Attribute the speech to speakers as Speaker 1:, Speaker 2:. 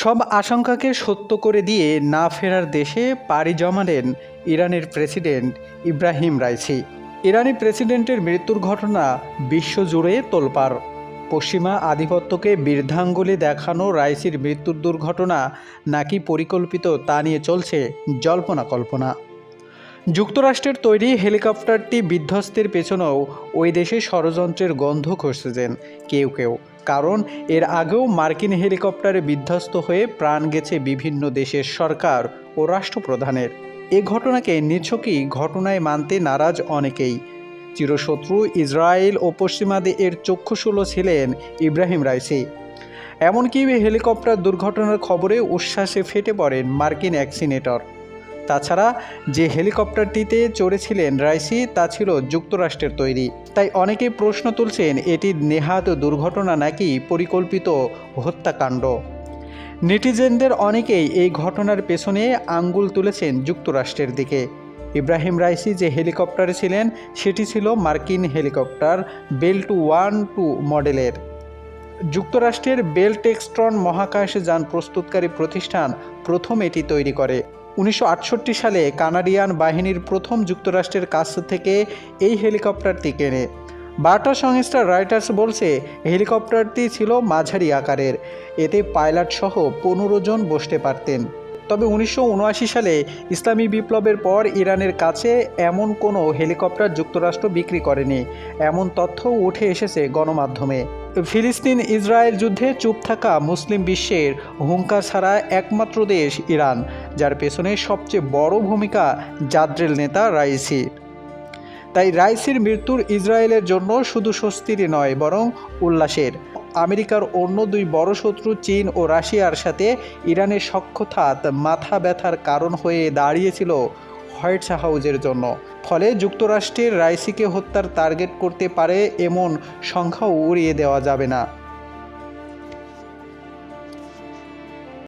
Speaker 1: সব আশঙ্কাকে সত্য করে দিয়ে না ফেরার দেশে পাড়ি জমালেন ইরানের প্রেসিডেন্ট ইব্রাহিম রাইসি। ইরানি প্রেসিডেন্টের মৃত্যুর ঘটনা বিশ্বজুড়ে তোলপাড়। পশ্চিমা আধিপত্যকে বৃদ্ধাঙ্গুলি দেখানো রাইসির মৃত্যুর দুর্ঘটনা নাকি পরিকল্পিত তা নিয়ে চলছে জল্পনা কল্পনা। যুক্তরাষ্ট্রের তৈরি হেলিকপ্টারটি বিধ্বস্তের পেছনেও ওই দেশে ষড়যন্ত্রের গন্ধ খুঁজছেন কেউ কেউ। কারণ এর আগেও মার্কিন হেলিকপ্টারে বিধ্বস্ত হয়ে প্রাণ গেছে বিভিন্ন দেশের সরকার ও রাষ্ট্রপ্রধানের। এ ঘটনাকে নিছকই ঘটনায় মানতে নারাজ অনেকেই। চিরশত্রু ইসরায়েল ও পশ্চিমাদে এর চক্ষুশুলো ছিলেন ইব্রাহিম রাইসি। এমনকি হেলিকপ্টার দুর্ঘটনার খবরে উচ্ছ্বাসে ফেটে পড়েন মার্কিন এক সিনেটর। তাছাড়া যে হেলিকপ্টারটিতে চড়েছিলেন রাইসি, তা ছিল যুক্তরাষ্ট্রের তৈরি। তাই অনেকে প্রশ্ন তুলছেন, এটি নেহাত দুর্ঘটনা নাকি পরিকল্পিত হত্যাকাণ্ড? নেটিজেনদের অনেকেই এই ঘটনার পেছনে আঙ্গুল তুলেছেন যুক্তরাষ্ট্রের দিকে। ইব্রাহিম রাইসি যে হেলিকপ্টারে ছিলেন, সেটি ছিল মার্কিন helicopter Bell two one two মডেলের। যুক্তরাষ্ট্রের বেল টেক্সট্রন মহাকাশ যান প্রস্তুতকারী প্রতিষ্ঠান প্রথম এটি তৈরি করে। উনিশশো আটষট্টি সালে কানাডিয়ান বাহিনীর প্রথম যুক্তরাষ্ট্রের কাছ থেকে এই হেলিকপ্টারটি কেনে। বার্তা সংস্থা রাইটার্স বলছে, হেলিকপ্টারটি ছিল মাঝারি আকারের। এতে পাইলট সহ পনেরো জন বসতে পারতেন। তবে উনিশশো সালে ইসলামী বিপ্লবের পর ইরানের কাছে এমন কোনো হেলিকপ্টার যুক্তরাষ্ট্র বিক্রি করেনি। এমন তথ্য উঠে এসেছে গণমাধ্যমে। ফিলিস্তিন ইসরায়েল যুদ্ধে চুপ থাকা মুসলিম বিশ্বের হুঙ্কার ছাড়া একমাত্র দেশ ইরান, যার পেছনে সবচেয়ে বড় ভূমিকা জাদ্রেল নেতা রাইসি। তাই রাইসির মৃত্যুর ইসরায়েলের জন্য শুধু স্বস্তিরই নয়, বরং উল্লাসের। আমেরিকার অন্য দুই বড় শত্রু চীন ও রাশিয়ার সাথে ইরানের সক্ষতা মাথা ব্যথার কারণ হয়ে দাঁড়িয়েছিল হোয়াইট হাউজের জন্য। ফলে যুক্তরাষ্ট্রের রাইসিকে হত্যার টার্গেট করতে পারে এমন সংখ্যাও উড়িয়ে দেওয়া যাবে না।